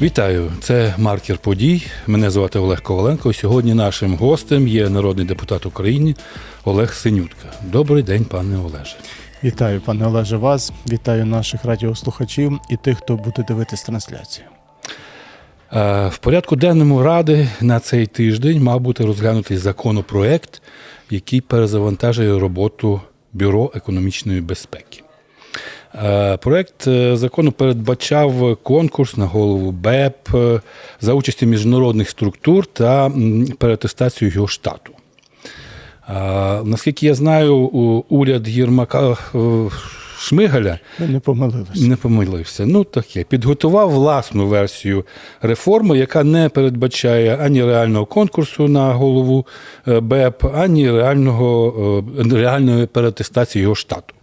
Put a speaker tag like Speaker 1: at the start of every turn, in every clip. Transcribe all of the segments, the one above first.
Speaker 1: Вітаю, це маркер подій. Мене звати Олег Коваленко. Сьогодні нашим гостем є народний депутат України Олег Синютка. Добрий день, пане Олеже.
Speaker 2: Вітаю, пане Олеже, вас. Вітаю наших радіослухачів і тих, хто буде дивитись трансляцію.
Speaker 1: Е, В порядку денному ради на цей тиждень мав бути розглянутий законопроект, який перезавантажує роботу Бюро економічної безпеки. Е, Проект е, закону передбачав конкурс на голову БЕП е, за участі міжнародних структур та переатестацію його штату. Наскільки я знаю, уряд Єрмака Шмигаля
Speaker 2: не помилилися.
Speaker 1: не помилився. Ну таке. Підготував власну версію реформи, яка не передбачає ані реального конкурсу на голову БЕП, ані реального, реальної переатестації його штату.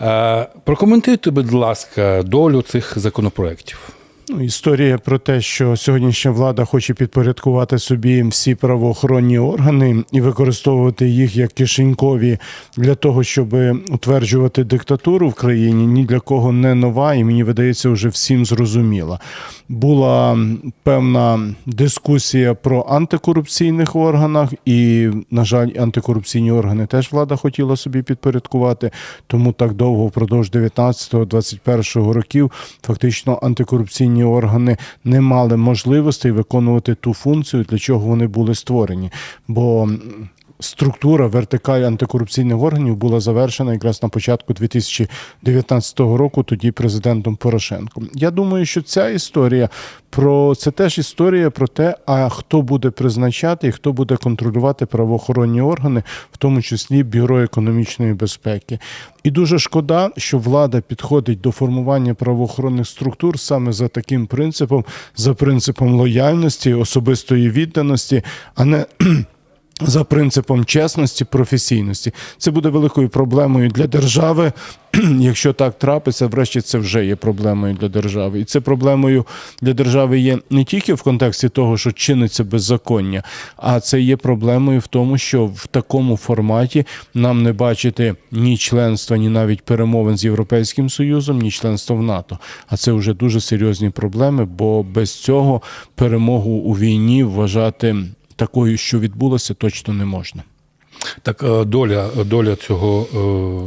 Speaker 1: Е, Прокоментуйте, будь ласка, долю цих законопроєктів.
Speaker 2: Ну, історія про те, що сьогоднішня влада хоче підпорядкувати собі всі правоохоронні органи і використовувати їх як кишенькові для того, щоб утверджувати диктатуру в країні, ні для кого не нова, і мені видається, вже всім зрозуміла. Була певна дискусія про антикорупційних органах, і, на жаль, антикорупційні органи теж влада хотіла собі підпорядкувати. Тому так довго впродовж 19-21 років фактично антикорупційні органи не мали можливостей виконувати ту функцію, для чого вони були створені. Бо структура вертикаль антикорупційних органів була завершена якраз на початку 2019 року, тоді президентом Порошенком. Я думаю, що ця історія про це теж історія про те, а хто буде призначати і хто буде контролювати правоохоронні органи, в тому числі бюро економічної безпеки. І дуже шкода, що влада підходить до формування правоохоронних структур саме за таким принципом, за принципом лояльності, особистої відданості, а не за принципом чесності, професійності. Це буде великою проблемою для держави. Якщо так трапиться, врешті це вже є проблемою для держави. І це проблемою для держави є не тільки в контексті того, що чиниться беззаконня, а це є проблемою в тому, що в такому форматі нам не бачити ні членства, ні навіть перемовин з Європейським Союзом, ні членства в НАТО. А це вже дуже серйозні проблеми, бо без цього перемогу у війні вважати такою, що відбулося, точно не можна.
Speaker 1: Так, е, доля, доля цього е,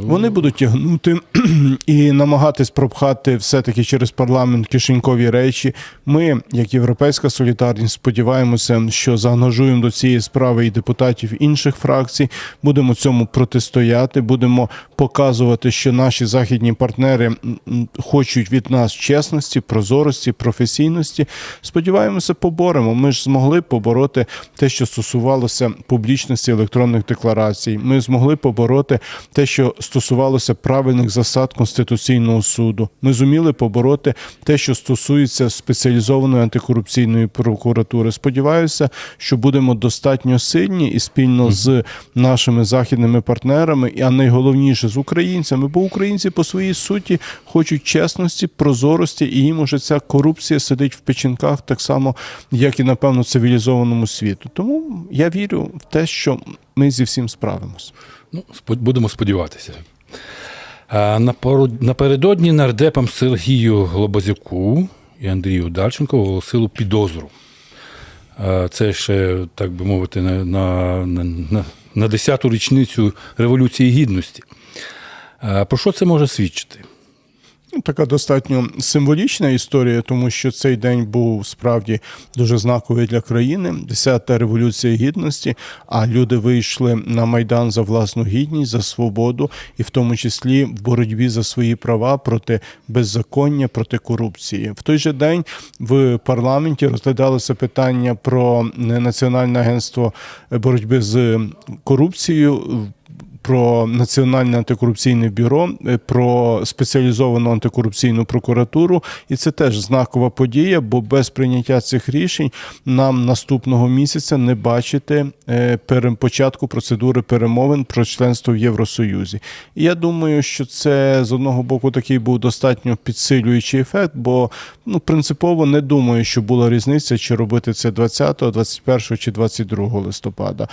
Speaker 2: Вони будуть тягнути і намагатись пропхати все-таки через парламент кишенькові речі. Ми, як європейська солідарність, сподіваємося, що заангажуємо до цієї справи і депутатів інших фракцій. Будемо цьому протистояти, будемо показувати, що наші західні партнери хочуть від нас чесності, прозорості, професійності. Сподіваємося, поборемо. Ми ж змогли побороти те, що стосувалося публічності електронних декларацій. Ми змогли побороти те, що стосувалося правильних засад Конституційного суду. Ми зуміли побороти те, що стосується спеціалізованої антикорупційної прокуратури. Сподіваюся, що будемо достатньо сильні і спільно з нашими західними партнерами, а найголовніше з українцями, бо українці по своїй суті хочуть чесності, прозорості, і їм уже ця корупція сидить в печінках так само, як і напевно цивілізованому світу. Тому я вірю в те, що ми зі всім справимось.
Speaker 1: Ну, будемо сподіватися. Напередодні нардепам Сергію Глобазюку і Андрію Дарченко оголосили підозру. Це ще, так би мовити, на, на, на- на 10-ту річницю Революції Гідності. Про що це може свідчити?
Speaker 2: Ну, Така достатньо символічна історія, тому що цей день був справді дуже знаковий для країни. 10-та революція гідності. А люди вийшли на майдан за власну гідність, за свободу, і в тому числі в боротьбі за свої права проти беззаконня, проти корупції. В той же день в парламенті розглядалося питання про Національне агентство боротьби з корупцією про Національне антикорупційне бюро, е, про спеціалізовану антикорупційну прокуратуру, і це теж знакова подія, бо без прийняття цих рішень нам наступного місяця не бачити е, початку процедури перемовин про членство в Євросоюзі. І я думаю, що це з одного боку такий був достатньо підсилюючий ефект, бо ну принципово не думаю, що була різниця, чи робити це 20, 21 чи 22 листопада.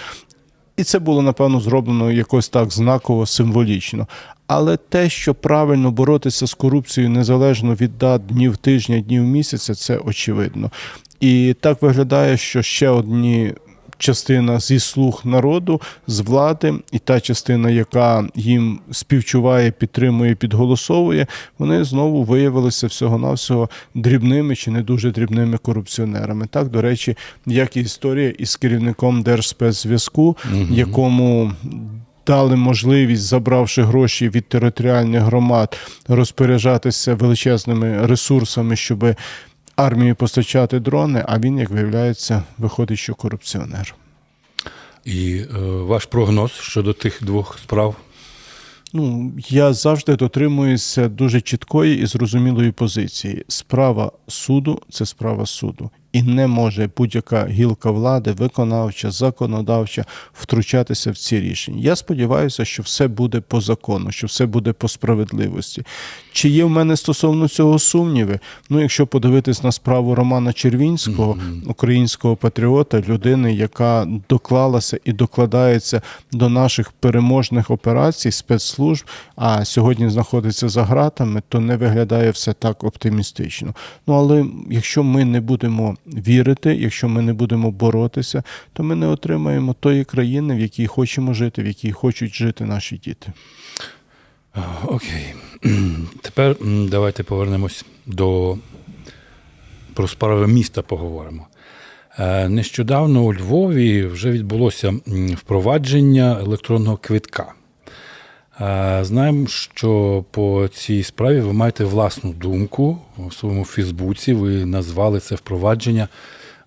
Speaker 2: І це було напевно зроблено якось так знаково, символічно. Але те, що правильно боротися з корупцією незалежно від дат днів тижня, днів місяця, це очевидно. І так виглядає, що ще одні частина зі слуг народу, з влади, і та частина, яка їм співчуває, підтримує, підголосовує, вони знову виявилися всього-навсього дрібними чи не дуже дрібними корупціонерами. Так, до речі, як і історія із керівником Держспецзв'язку, якому дали можливість, забравши гроші від територіальних громад, розпоряджатися величезними ресурсами, щоб армії постачати дрони, а він, як виявляється, виходить, що корупціонер.
Speaker 1: І е, ваш прогноз щодо тих двох справ?
Speaker 2: Ну, я завжди дотримуюся дуже чіткої і зрозумілої позиції. Справа суду це справа суду. І не може будь-яка гілка влади, виконавча, законодавча, втручатися в ці рішення. Я сподіваюся, що все буде по закону, що все буде по справедливості. Чи є в мене стосовно цього сумніви? Ну, якщо подивитись на справу Романа Червінського, українського патріота, людини, яка доклалася і докладається до наших переможних операцій спецслужб, а сьогодні знаходиться за ґратами, то не виглядає все так оптимістично. Ну але якщо ми не будемо вірити, якщо ми не будемо боротися, то ми не отримаємо тої країни, в якій хочемо жити, в якій хочуть жити наші діти.
Speaker 1: Окей. Тепер давайте повернемось до про справи міста поговоримо. Е, Нещодавно у Львові вже відбулося впровадження електронного квитка. Знаємо, що по цій справі ви маєте власну думку у своєму Фейсбуці. Ви назвали це впровадження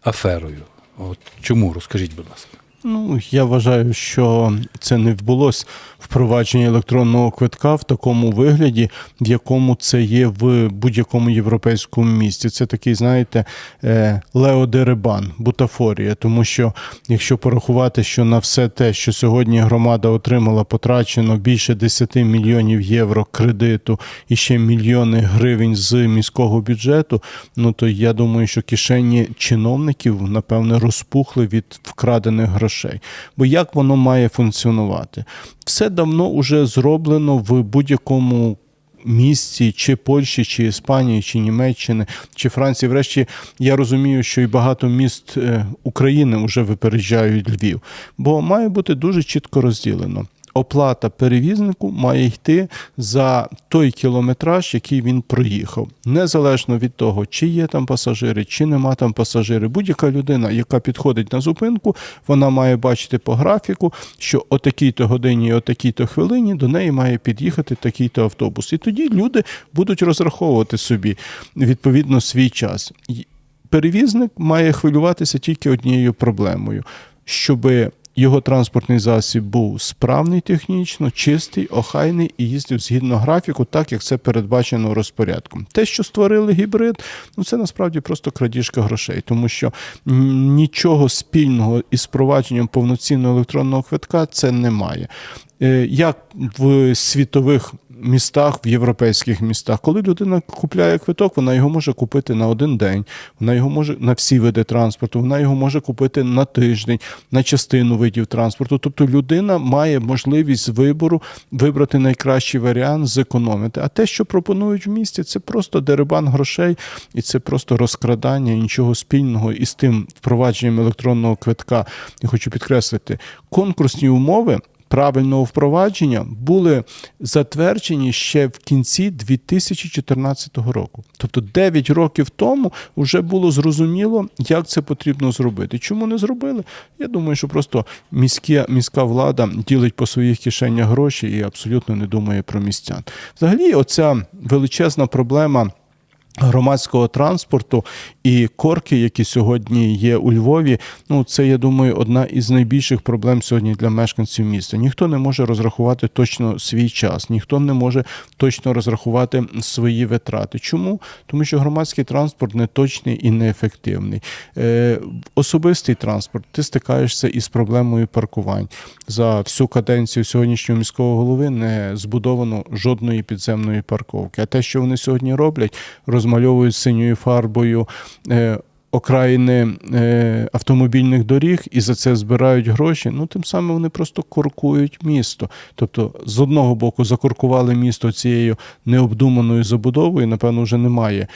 Speaker 1: аферою. От чому розкажіть, будь ласка.
Speaker 2: Ну, я вважаю, що це не відбулось впровадження електронного квитка в такому вигляді, в якому це є в будь-якому європейському місті. Це такий, знаєте, е, Лео Деребан, бутафорія. Тому що якщо порахувати, що на все те, що сьогодні громада отримала, потрачено більше 10 мільйонів євро кредиту і ще мільйони гривень з міського бюджету, ну то я думаю, що кишені чиновників напевне розпухли від вкрадених грошей. Бо як воно має функціонувати? Все давно вже зроблено в будь-якому. Місті чи Польщі, чи Іспанії, чи Німеччини, чи Франції. Врешті я розумію, що і багато міст е, України вже випереджають Львів, бо має бути дуже чітко розділено. Оплата перевізнику має йти за той кілометраж, який він проїхав, незалежно від того, чи є там пасажири, чи нема там пасажири. Будь-яка людина, яка підходить на зупинку, вона має бачити по графіку, що о такій-то годині, о такій-то хвилині до неї має під'їхати такий-то автобус. І тоді люди будуть розраховувати собі відповідно свій час. Перевізник має хвилюватися тільки однією проблемою, щоби його транспортний засіб був справний технічно, чистий, охайний і їздив згідно графіку, так як це передбачено розпорядком. Те, що створили гібрид, ну це насправді просто крадіжка грошей, тому що нічого спільного із впровадженням повноцінного електронного квитка це немає. Е, Як в світових містах, в європейських містах, коли людина купляє квиток, вона його може купити на один день, вона його може на всі види транспорту, вона його може купити на тиждень, на частину видів транспорту. Тобто людина має можливість вибору вибрати найкращий варіант, зекономити. А те, що пропонують в місті, це просто дерибан грошей і це просто розкрадання, нічого спільного із тим впровадженням електронного квитка. Я хочу підкреслити, конкурсні умови правильного впровадження були затверджені ще в кінці 2014 року. Тобто 9 років тому вже було зрозуміло, як це потрібно зробити. Чому не зробили? Я думаю, що просто міська, міська влада ділить по своїх кишенях гроші і абсолютно не думає про містян. Взагалі, оця величезна проблема. Громадського транспорту і корки, які сьогодні є у Львові, ну це я думаю, одна із найбільших проблем сьогодні для мешканців міста. Ніхто не може розрахувати точно свій час, ніхто не може точно розрахувати свої витрати. Чому? Тому що громадський транспорт не точний і неефективний. Е, особистий транспорт, ти стикаєшся із проблемою паркувань. За всю каденцію сьогоднішнього міського голови не збудовано жодної підземної парковки. А те, що вони сьогодні роблять, розмальовують синьою фарбою. е, окраїни е, автомобільних доріг і за це збирають гроші, ну тим самим вони просто коркують місто. Тобто, з одного боку, закоркували місто цією необдуманою забудовою, напевно, вже немає.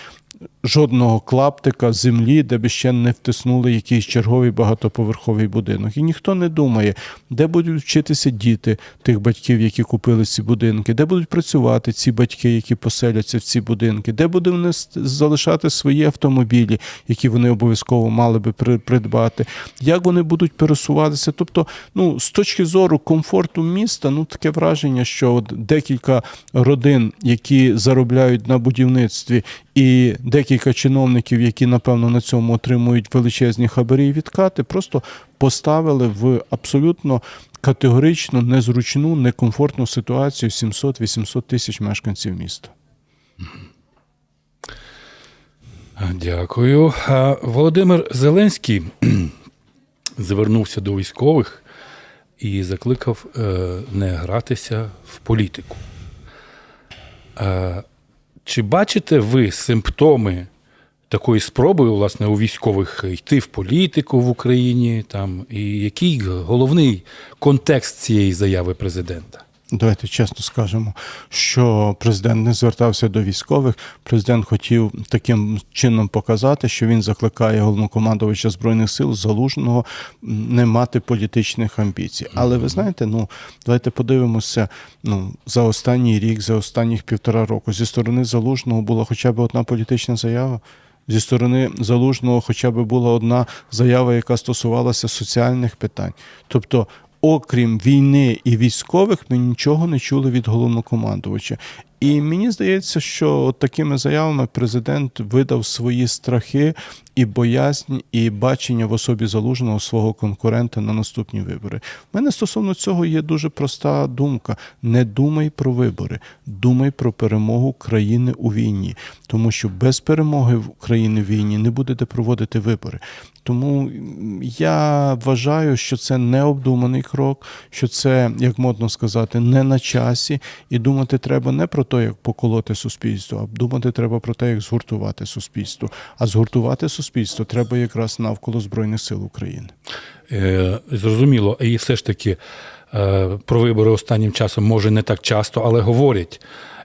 Speaker 2: Жодного клаптика землі, де би ще не втиснули якийсь черговий багатоповерховий будинок. І ніхто не думає, де будуть вчитися діти тих батьків, які купили ці будинки, де будуть працювати ці батьки, які поселяться в ці будинки, де будуть вони залишати свої автомобілі, які вони обов'язково мали би придбати, як вони будуть пересуватися. Тобто, ну, з точки зору комфорту міста, ну таке враження, що от декілька родин, які заробляють на будівництві, і декілька чиновників, які напевно на цьому отримують величезні хабарі і відкати, просто поставили в абсолютно категорично незручну, некомфортну ситуацію 700-800 тисяч мешканців міста.
Speaker 1: Дякую. Володимир Зеленський звернувся до військових і закликав е, не гратися в політику. Чи бачите ви симптоми такої спроби, власне, у військових йти в політику в Україні? Там, і який головний контекст цієї заяви президента?
Speaker 2: Давайте чесно скажемо, що президент не звертався до військових. Президент хотів таким чином показати, що він закликає головнокомандувача збройних сил залужного не мати політичних амбіцій. Але ви знаєте, ну давайте подивимося. Ну за останній рік, за останніх півтора року зі сторони залужного була хоча б одна політична заява. Зі сторони залужного, хоча б була одна заява, яка стосувалася соціальних питань. Тобто, окрім війни і військових, ми нічого не чули від головнокомандувача. І мені здається, що такими заявами президент видав свої страхи і боязнь, і бачення в особі залужного свого конкурента на наступні вибори. У мене стосовно цього є дуже проста думка: не думай про вибори, думай про перемогу країни у війні, тому що без перемоги в країни в війні не буде де проводити вибори. Тому я вважаю, що це необдуманий крок, що це, як модно сказати, не на часі, і думати треба не про те, як поколоти суспільство, а думати треба про те, як згуртувати суспільство. А згуртувати суспільство треба якраз навколо Збройних сил України.
Speaker 1: Е, Зрозуміло, і все ж таки е, про вибори останнім часом може не так часто, але говорять.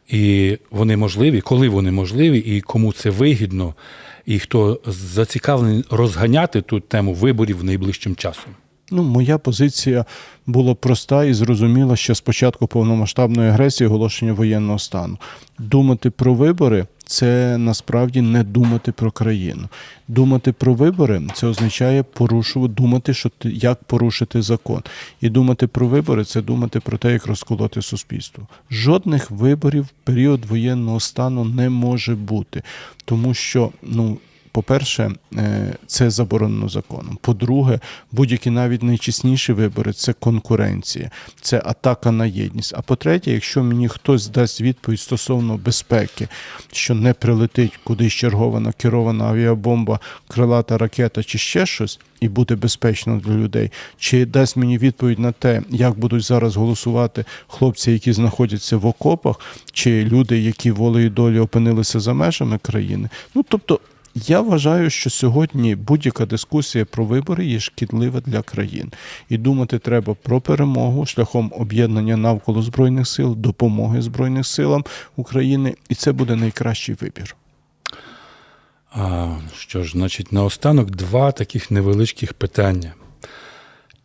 Speaker 1: І вони можливі, коли вони можливі, і кому це вигідно, і хто зацікавлений розганяти ту тему виборів найближчим часом.
Speaker 2: Ну, моя позиція була проста і зрозуміла ще з початку повномасштабної агресії оголошення воєнного стану. Думати про вибори це насправді не думати про країну. Думати про вибори це означає порушувати, думати, що ти як порушити закон. І думати про вибори це думати про те, як розколоти суспільство. Жодних виборів в період воєнного стану не може бути, тому що ну. По-перше, е, це заборонено законом. По-друге, будь-які навіть найчесніші вибори це конкуренція, це атака на єдність. А по-третє, якщо мені хтось дасть відповідь стосовно безпеки, що не прилетить кудись чергована керована авіабомба, крилата ракета чи ще щось, і буде безпечно для людей, чи дасть мені відповідь на те, як будуть зараз голосувати хлопці, які знаходяться в окопах, чи люди, які волею долі опинилися за межами країни. Ну тобто. Я вважаю, що сьогодні будь-яка дискусія про вибори є шкідлива для країн, і думати треба про перемогу шляхом об'єднання навколо збройних сил, допомоги збройним силам України, і це буде найкращий вибір.
Speaker 1: А, що ж, значить, наостанок два таких невеличких питання.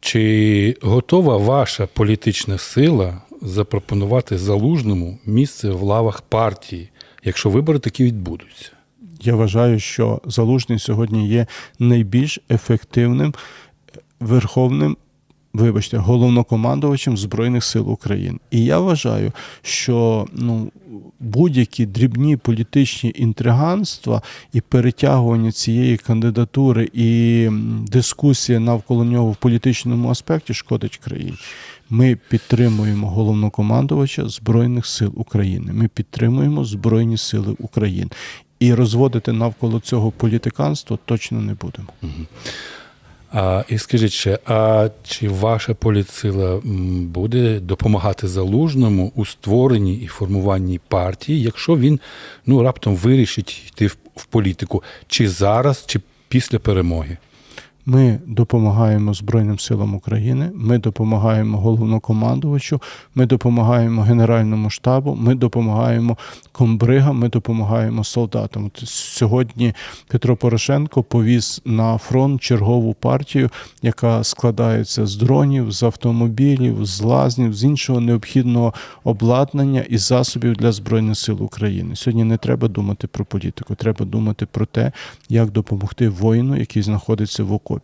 Speaker 1: Чи готова ваша політична сила запропонувати залужному місце в лавах партії, якщо вибори такі відбудуться?
Speaker 2: Я вважаю, що залужний сьогодні є найбільш ефективним верховним. Вибачте, головнокомандувачем Збройних сил України. І я вважаю, що ну, будь-які дрібні політичні інтриганства і перетягування цієї кандидатури і дискусія навколо нього в політичному аспекті шкодить країні. Ми підтримуємо головнокомандувача Збройних сил України. Ми підтримуємо Збройні Сили України. І розводити навколо цього політиканство точно не будемо.
Speaker 1: А, і скажіть ще, а чи ваша політсила буде допомагати залужному у створенні і формуванні партії, якщо він ну раптом вирішить йти в, в політику? Чи зараз, чи після перемоги.
Speaker 2: Ми допомагаємо Збройним силам України, ми допомагаємо головнокомандувачу, ми допомагаємо Генеральному штабу, ми допомагаємо комбригам, ми допомагаємо солдатам. От сьогодні Петро Порошенко повіз на фронт чергову партію, яка складається з дронів, з автомобілів, з лазнів, з іншого необхідного обладнання і засобів для Збройних сил України. Сьогодні не треба думати про політику, треба думати про те, як допомогти воїну, який знаходиться в окопі.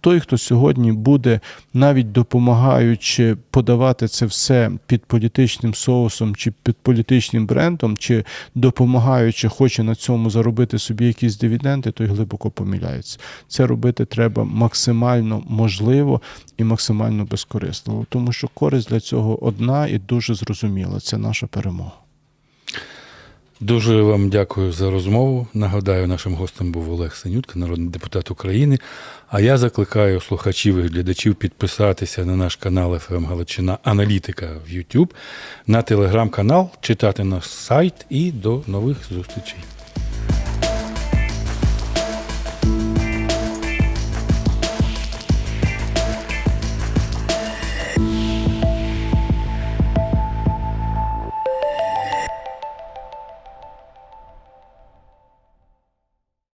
Speaker 2: Той, хто сьогодні буде навіть допомагаючи подавати це все під політичним соусом чи під політичним брендом, чи допомагаючи, хоче на цьому заробити собі якісь дивіденди, той глибоко помиляється. Це робити треба максимально можливо і максимально безкорисливо, тому що користь для цього одна і дуже зрозуміла. Це наша перемога.
Speaker 1: Дуже вам дякую за розмову. Нагадаю, нашим гостем був Олег Синютка, народний депутат України. А я закликаю слухачів і глядачів підписатися на наш канал ФМ Галичина Аналітика в YouTube, на телеграм-канал, читати наш сайт і до нових зустрічей.